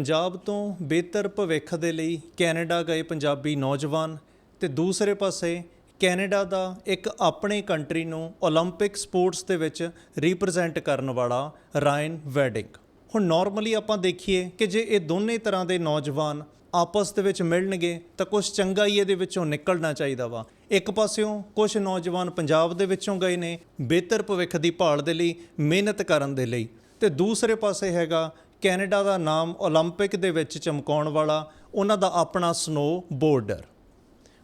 ਪੰਜਾਬ ਤੋਂ ਬਿਹਤਰ ਭਵਿੱਖ ਦੇ ਲਈ ਕੈਨੇਡਾ ਗਏ ਪੰਜਾਬੀ ਨੌਜਵਾਨ ਤੇ ਦੂਸਰੇ ਪਾਸੇ ਕੈਨੇਡਾ ਦਾ ਇੱਕ ਆਪਣੇ ਕੰਟਰੀ ਨੂੰ 올림픽 ਸਪੋਰਟਸ ਦੇ ਵਿੱਚ ਰਿਪਰੈਜ਼ੈਂਟ ਕਰਨ ਵਾਲਾ ਰਾਇਨ ਵੈਡਿੰਗ ਹੁਣ ਨਾਰਮਲੀ ਆਪਾਂ ਦੇਖੀਏ ਕਿ ਜੇ ਇਹ ਦੋਨੇ ਤਰ੍ਹਾਂ ਦੇ ਨੌਜਵਾਨ ਆਪਸ ਦੇ ਵਿੱਚ ਮਿਲਣਗੇ ਤਾਂ ਕੁਝ ਚੰਗਾ ਹੀ ਇਹਦੇ ਵਿੱਚੋਂ ਨਿਕਲਣਾ ਚਾਹੀਦਾ ਵਾ ਇੱਕ ਪਾਸਿਓਂ ਕੁਝ ਨੌਜਵਾਨ ਪੰਜਾਬ ਦੇ ਵਿੱਚੋਂ ਗਏ ਨੇ ਬਿਹਤਰ ਭਵਿੱਖ ਦੀ ਭਾਲ ਦੇ ਲਈ ਮਿਹਨਤ ਕਰਨ ਦੇ ਲਈ ਤੇ ਦੂਸਰੇ ਪਾਸੇ ਹੈਗਾ ਕੈਨੇਡਾ ਦਾ ਨਾਮ 올림픽 ਦੇ ਵਿੱਚ ਚਮਕਾਉਣ ਵਾਲਾ ਉਹਨਾਂ ਦਾ ਆਪਣਾ ਸਨੋ ਬੋਰਡਰ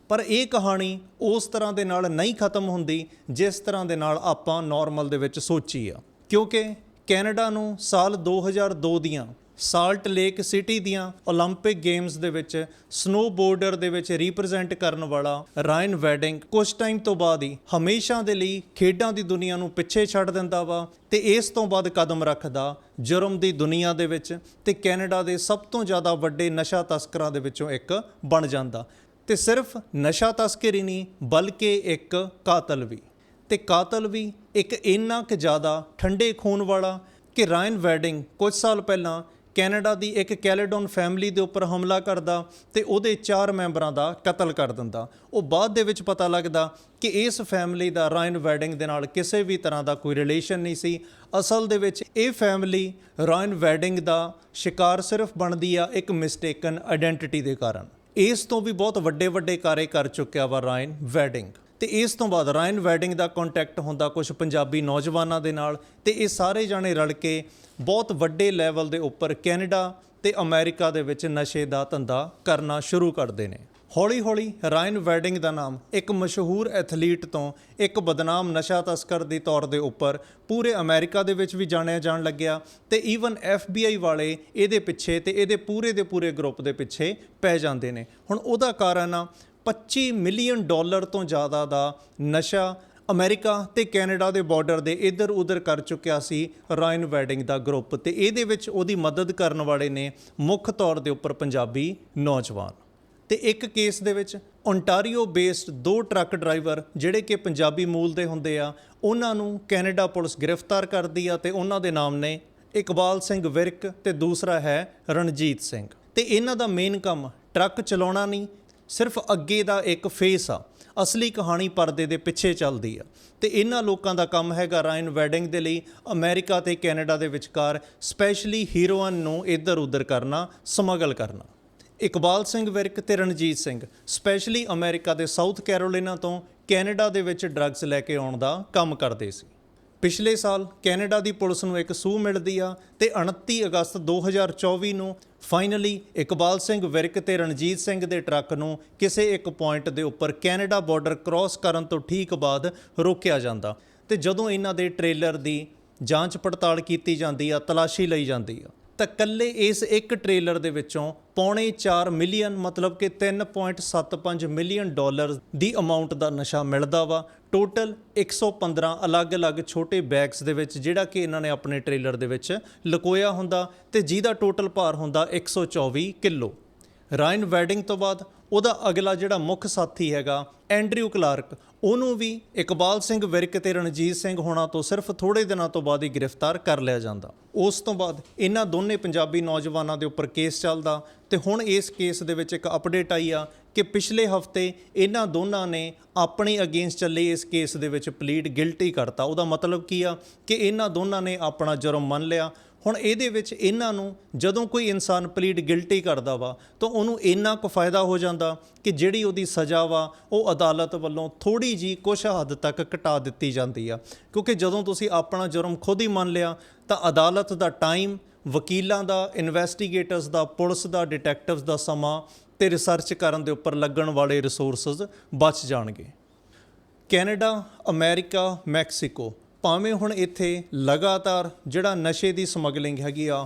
ਪਰ ਇਹ ਕਹਾਣੀ ਉਸ ਤਰ੍ਹਾਂ ਦੇ ਨਾਲ ਨਹੀਂ ਖਤਮ ਹੁੰਦੀ ਜਿਸ ਤਰ੍ਹਾਂ ਦੇ ਨਾਲ ਆਪਾਂ ਨਾਰਮਲ ਦੇ ਵਿੱਚ ਸੋਚੀ ਆ ਕਿਉਂਕਿ ਕੈਨੇਡਾ ਨੂੰ ਸਾਲ 2002 ਦੀਆਂ ਸਾਲਟ ਲੇਕ ਸਿਟੀ ਦੀਆਂ 올림픽 ਗੇਮਸ ਦੇ ਵਿੱਚ ਸਨੋਬੋਰਡਰ ਦੇ ਵਿੱਚ ਰਿਪਰੈਜ਼ੈਂਟ ਕਰਨ ਵਾਲਾ ਰਾਇਨ ਵੈਡਿੰਗ ਕੁਝ ਟਾਈਮ ਤੋਂ ਬਾਅਦ ਹੀ ਹਮੇਸ਼ਾ ਦੇ ਲਈ ਖੇਡਾਂ ਦੀ ਦੁਨੀਆ ਨੂੰ ਪਿੱਛੇ ਛੱਡ ਦਿੰਦਾ ਵਾ ਤੇ ਇਸ ਤੋਂ ਬਾਅਦ ਕਦਮ ਰੱਖਦਾ ਜੁਰਮ ਦੀ ਦੁਨੀਆ ਦੇ ਵਿੱਚ ਤੇ ਕੈਨੇਡਾ ਦੇ ਸਭ ਤੋਂ ਜ਼ਿਆਦਾ ਵੱਡੇ ਨਸ਼ਾ ਤਸਕਰਾਂ ਦੇ ਵਿੱਚੋਂ ਇੱਕ ਬਣ ਜਾਂਦਾ ਤੇ ਸਿਰਫ ਨਸ਼ਾ ਤਸਕਰੀ ਨਹੀਂ ਬਲਕਿ ਇੱਕ ਕਾਤਲ ਵੀ ਤੇ ਕਾਤਲ ਵੀ ਇੱਕ ਇੰਨਾ ਕੁ ਜ਼ਿਆਦਾ ਠੰਡੇ ਖੂਨ ਵਾਲਾ ਕਿ ਰਾਇਨ ਵੈਡਿੰਗ ਕੁਝ ਸਾਲ ਪਹਿਲਾਂ ਕੈਨੇਡਾ ਦੀ ਇੱਕ ਕੈਲੇਡੋਨ ਫੈਮਿਲੀ ਦੇ ਉੱਪਰ ਹਮਲਾ ਕਰਦਾ ਤੇ ਉਹਦੇ ਚਾਰ ਮੈਂਬਰਾਂ ਦਾ ਕਤਲ ਕਰ ਦਿੰਦਾ। ਉਹ ਬਾਅਦ ਦੇ ਵਿੱਚ ਪਤਾ ਲੱਗਦਾ ਕਿ ਇਸ ਫੈਮਿਲੀ ਦਾ ਰਾਇਨ ਵੈਡਿੰਗ ਦੇ ਨਾਲ ਕਿਸੇ ਵੀ ਤਰ੍ਹਾਂ ਦਾ ਕੋਈ ਰਿਲੇਸ਼ਨ ਨਹੀਂ ਸੀ। ਅਸਲ ਦੇ ਵਿੱਚ ਇਹ ਫੈਮਿਲੀ ਰਾਇਨ ਵੈਡਿੰਗ ਦਾ ਸ਼ਿਕਾਰ ਸਿਰਫ ਬਣਦੀ ਆ ਇੱਕ ਮਿਸਟੇਕਨ ਆਇਡੈਂਟੀਟੀ ਦੇ ਕਾਰਨ। ਇਸ ਤੋਂ ਵੀ ਬਹੁਤ ਵੱਡੇ ਵੱਡੇ ਕਾਰੇ ਕਰ ਚੁੱਕਿਆ ਵਾ ਰਾਇਨ ਵੈਡਿੰਗ। ਤੇ ਇਸ ਤੋਂ ਬਾਅਦ ਰਾਇਨ ਵੈਡਿੰਗ ਦਾ ਕੰਟੈਕਟ ਹੁੰਦਾ ਕੁਝ ਪੰਜਾਬੀ ਨੌਜਵਾਨਾਂ ਦੇ ਨਾਲ ਤੇ ਇਹ ਸਾਰੇ ਜਾਣੇ ਰਲ ਕੇ ਬਹੁਤ ਵੱਡੇ ਲੈਵਲ ਦੇ ਉੱਪਰ ਕੈਨੇਡਾ ਤੇ ਅਮਰੀਕਾ ਦੇ ਵਿੱਚ ਨਸ਼ੇ ਦਾ ਧੰਦਾ ਕਰਨਾ ਸ਼ੁਰੂ ਕਰਦੇ ਨੇ। ਹੌਲੀ-ਹੌਲੀ ਰਾਇਨ ਵੈਡਿੰਗ ਦਾ ਨਾਮ ਇੱਕ ਮਸ਼ਹੂਰ ਐਥਲੀਟ ਤੋਂ ਇੱਕ ਬਦਨਾਮ ਨਸ਼ਾ ਤਸਕਰ ਦੇ ਤੌਰ ਦੇ ਉੱਪਰ ਪੂਰੇ ਅਮਰੀਕਾ ਦੇ ਵਿੱਚ ਵੀ ਜਾਣਿਆ ਜਾਣ ਲੱਗਿਆ ਤੇ ਈਵਨ FBI ਵਾਲੇ ਇਹਦੇ ਪਿੱਛੇ ਤੇ ਇਹਦੇ ਪੂਰੇ ਦੇ ਪੂਰੇ ਗਰੁੱਪ ਦੇ ਪਿੱਛੇ ਪੈ ਜਾਂਦੇ ਨੇ। ਹੁਣ ਉਹਦਾ ਕਾਰਨ ਆ 25 ਮਿਲੀਅਨ ਡਾਲਰ ਤੋਂ ਜ਼ਿਆਦਾ ਦਾ ਨਸ਼ਾ ਅਮਰੀਕਾ ਤੇ ਕੈਨੇਡਾ ਦੇ ਬਾਰਡਰ ਦੇ ਇੱਧਰ ਉੱਧਰ ਕਰ ਚੁੱਕਿਆ ਸੀ ਰਾਇਨ ਵੈਡਿੰਗ ਦਾ ਗਰੁੱਪ ਤੇ ਇਹਦੇ ਵਿੱਚ ਉਹਦੀ ਮਦਦ ਕਰਨ ਵਾਲੇ ਨੇ ਮੁੱਖ ਤੌਰ ਦੇ ਉੱਪਰ ਪੰਜਾਬੀ ਨੌਜਵਾਨ। ਤੇ ਇੱਕ ਕੇਸ ਦੇ ਵਿੱਚ ਓਨਟਾਰੀਓ ਬੇਸਡ ਦੋ ਟਰੱਕ ਡਰਾਈਵਰ ਜਿਹੜੇ ਕਿ ਪੰਜਾਬੀ ਮੂਲ ਦੇ ਹੁੰਦੇ ਆ, ਉਹਨਾਂ ਨੂੰ ਕੈਨੇਡਾ ਪੁਲਿਸ ਗ੍ਰਿਫਤਾਰ ਕਰਦੀ ਆ ਤੇ ਉਹਨਾਂ ਦੇ ਨਾਮ ਨੇ ਇਕਬਾਲ ਸਿੰਘ ਵਿਰਕ ਤੇ ਦੂਸਰਾ ਹੈ ਰਣਜੀਤ ਸਿੰਘ। ਤੇ ਇਹਨਾਂ ਦਾ ਮੇਨ ਕੰਮ ਟਰੱਕ ਚਲਾਉਣਾ ਨਹੀਂ ਸਿਰਫ ਅੱਗੇ ਦਾ ਇੱਕ ਫੇਸ ਆ, ਅਸਲੀ ਕਹਾਣੀ ਪਰਦੇ ਦੇ ਪਿੱਛੇ ਚੱਲਦੀ ਆ। ਤੇ ਇਹਨਾਂ ਲੋਕਾਂ ਦਾ ਕੰਮ ਹੈਗਾ ਰਾਇਨ ਵੈਡਿੰਗ ਦੇ ਲਈ ਅਮਰੀਕਾ ਤੇ ਕੈਨੇਡਾ ਦੇ ਵਿਚਕਾਰ ਸਪੈਸ਼ਲੀ ਹੀਰੋਇਨ ਨੂੰ ਇੱਧਰ ਉੱਧਰ ਕਰਨਾ ਸਮਗਲ ਕਰਨਾ। ਇਕਬਾਲ ਸਿੰਘ ਵਿਰਕ ਤੇ ਰਣਜੀਤ ਸਿੰਘ ਸਪੈਸ਼ਲੀ ਅਮਰੀਕਾ ਦੇ ਸਾਊਥ ਕੈਰੋਲੀਨਾ ਤੋਂ ਕੈਨੇਡਾ ਦੇ ਵਿੱਚ ਡਰੱਗਸ ਲੈ ਕੇ ਆਉਣ ਦਾ ਕੰਮ ਕਰਦੇ ਸੀ। ਪਿਛਲੇ ਸਾਲ ਕੈਨੇਡਾ ਦੀ ਪੁਲਿਸ ਨੂੰ ਇੱਕ ਸੂਹ ਮਿਲਦੀ ਆ ਤੇ 29 ਅਗਸਤ 2024 ਨੂੰ ਫਾਈਨਲੀ ਇਕਬਾਲ ਸਿੰਘ ਵਿਰਕ ਤੇ ਰਣਜੀਤ ਸਿੰਘ ਦੇ ਟਰੱਕ ਨੂੰ ਕਿਸੇ ਇੱਕ ਪੁਆਇੰਟ ਦੇ ਉੱਪਰ ਕੈਨੇਡਾ ਬਾਰਡਰ ਕ੍ਰਾਸ ਕਰਨ ਤੋਂ ਠੀਕ ਬਾਅਦ ਰੋਕਿਆ ਜਾਂਦਾ ਤੇ ਜਦੋਂ ਇਹਨਾਂ ਦੇ ਟ੍ਰੇਲਰ ਦੀ ਜਾਂਚ ਪੜਤਾਲ ਕੀਤੀ ਜਾਂਦੀ ਆ, ਤਲਾਸ਼ੀ ਲਈ ਜਾਂਦੀ ਆ। ਤਾਂ ਕੱਲੇ ਇਸ ਇੱਕ ਟ੍ਰੇਲਰ ਦੇ ਵਿੱਚੋਂ ਪੌਣੇ 4 ਮਿਲੀਅਨ ਮਤਲਬ ਕਿ 3.75 ਮਿਲੀਅਨ ਡਾਲਰ ਦੀ ਅਮਾਉਂਟ ਦਾ ਨਸ਼ਾ ਮਿਲਦਾ ਵਾ। ਟੋਟਲ 115 ਅਲੱਗ-ਅਲੱਗ ਛੋਟੇ ਬੈਗਸ ਦੇ ਵਿੱਚ ਜਿਹੜਾ ਕਿ ਇਹਨਾਂ ਨੇ ਆਪਣੇ ਟ੍ਰੇਲਰ ਦੇ ਵਿੱਚ ਲੁਕੋਇਆ ਹੁੰਦਾ ਤੇ ਜਿਹਦਾ ਟੋਟਲ ਭਾਰ ਹੁੰਦਾ 124 ਕਿਲੋ। ਰਾਇਨ ਵੈਡਿੰਗ ਤੋਂ ਬਾਅਦ ਉਹਦਾ ਅਗਲਾ ਜਿਹੜਾ ਮੁੱਖ ਸਾਥੀ ਹੈਗਾ ਐਂਡਰਿਊ ਕਲਾਰਕ ਉਹਨੂੰ ਵੀ ਇਕਬਾਲ ਸਿੰਘ ਵਿਰਕ ਤੇ ਰਣਜੀਤ ਸਿੰਘ ਹੋਣਾ ਤੋਂ ਸਿਰਫ ਥੋੜੇ ਦਿਨਾਂ ਤੋਂ ਬਾਅਦ ਹੀ ਗ੍ਰਿਫਤਾਰ ਕਰ ਲਿਆ ਜਾਂਦਾ। ਉਸ ਤੋਂ ਬਾਅਦ ਇਹਨਾਂ ਦੋਨੇ ਪੰਜਾਬੀ ਨੌਜਵਾਨਾਂ ਦੇ ਉੱਪਰ ਕੇਸ ਚੱਲਦਾ ਤੇ ਹੁਣ ਇਸ ਕੇਸ ਦੇ ਵਿੱਚ ਇੱਕ ਅਪਡੇਟ ਆਈ ਆ ਕਿ ਪਿਛਲੇ ਹਫ਼ਤੇ ਇਹਨਾਂ ਦੋਨਾਂ ਨੇ ਆਪਣੇ ਅਗੇਂਸਟ ਚੱਲੇ ਇਸ ਕੇਸ ਦੇ ਵਿੱਚ ਪਲੀਡ ਗਿਲਟੀ ਕਰਤਾ। ਉਹਦਾ ਮਤਲਬ ਕੀ ਆ ਕਿ ਇਹਨਾਂ ਦੋਨਾਂ ਨੇ ਆਪਣਾ ਜੁਰਮ ਮੰਨ ਲਿਆ ਹੁਣ ਇਹਦੇ ਵਿੱਚ ਇਹਨਾਂ ਨੂੰ ਜਦੋਂ ਕੋਈ ਇਨਸਾਨ ਪਲੀਡ ਗਿਲਟੀ ਕਰਦਾ ਵਾ, ਤਾਂ ਉਹਨੂੰ ਇੰਨਾ ਕੁ ਫਾਇਦਾ ਹੋ ਜਾਂਦਾ ਕਿ ਜਿਹੜੀ ਉਹਦੀ ਸਜ਼ਾ ਵਾ, ਉਹ ਅਦਾਲਤ ਵੱਲੋਂ ਥੋੜੀ ਜੀ ਕੁਛ ਹੱਦ ਤੱਕ ਘਟਾ ਦਿੱਤੀ ਜਾਂਦੀ ਆ। ਕਿਉਂਕਿ ਜਦੋਂ ਤੁਸੀਂ ਆਪਣਾ ਜੁਰਮ ਖੁਦ ਹੀ ਮੰਨ ਲਿਆ, ਤਾਂ ਅਦਾਲਤ ਦਾ ਟਾਈਮ ਵਕੀਲਾਂ ਦਾ ਇਨਵੈਸਟੀਗੇਟਰਸ ਦਾ, ਪੁਲਿਸ ਦਾ ਡਿਟੈਕਟਿਵਸ ਦਾ ਸਮਾਂ ਤੇ ਰਿਸਰਚ ਕਰਨ ਦੇ ਉੱਪਰ ਲੱਗਣ ਵਾਲੇ ਰਿਸੋਰਸਸ ਬਚ ਜਾਣਗੇ। ਕੈਨੇਡਾ, ਅਮਰੀਕਾ, ਮੈਕਸੀਕੋ ਭਾਵੇਂ ਹੁਣ ਇੱਥੇ ਲਗਾਤਾਰ ਜਿਹੜਾ ਨਸ਼ੇ ਦੀ ਸਮਗਲਿੰਗ ਹੈਗੀ ਆ,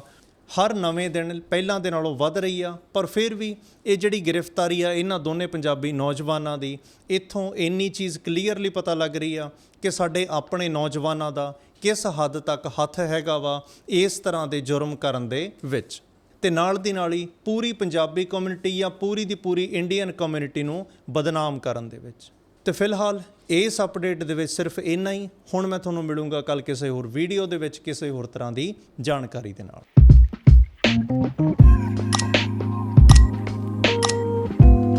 ਹਰ ਨਵੇਂ ਦਿਨ ਪਹਿਲਾਂ ਦੇ ਨਾਲੋਂ ਵੱਧ ਰਹੀ ਆ, ਪਰ ਫਿਰ ਵੀ ਇਹ ਜਿਹੜੀ ਗ੍ਰਿਫਤਾਰੀ ਆ, ਇਹਨਾਂ ਦੋਨੇ ਪੰਜਾਬੀ ਨੌਜਵਾਨਾਂ ਦੀ, ਇੱਥੋਂ ਇੰਨੀ ਚੀਜ਼ ਕਲੀਅਰਲੀ ਪਤਾ ਲੱਗ ਰਹੀ ਆ ਕਿ ਸਾਡੇ ਆਪਣੇ ਨੌਜਵਾਨਾਂ ਦਾ ਕਿਸ ਹੱਦ ਤੱਕ ਹੱਥ ਹੈਗਾ ਵਾ, ਇਸ ਤਰ੍ਹਾਂ ਦੇ ਜੁਰਮ ਕਰਨ ਦੇ ਵਿੱਚ। ਤੇ ਨਾਲ ਦੀ ਨਾਲ ਹੀ ਪੂਰੀ ਪੰਜਾਬੀ ਕਮਿਊਨਿਟੀ ਜਾਂ ਪੂਰੀ ਦੀ ਪੂਰੀ ਇੰਡੀਅਨ ਕਮਿਊਨਿਟੀ ਨੂੰ ਬਦਨਾਮ ਕਰਨ ਦੇ ਵਿੱਚ। ਤੇ ਫਿਲਹਾਲ ਇਸ ਅਪਡੇਟ ਦੇ ਵਿੱਚ ਸਿਰਫ ਇੰਨਾ ਹੀ। ਹੁਣ ਮੈਂ ਤੁਹਾਨੂੰ ਮਿਲੂੰਗਾ ਕੱਲ ਕਿਸੇ ਹੋਰ ਵੀਡੀਓ ਦੇ ਵਿੱਚ ਕਿਸੇ ਹੋਰ ਤਰ੍ਹਾਂ ਦੀ ਜਾਣਕਾਰੀ ਦੇ ਨਾਲ।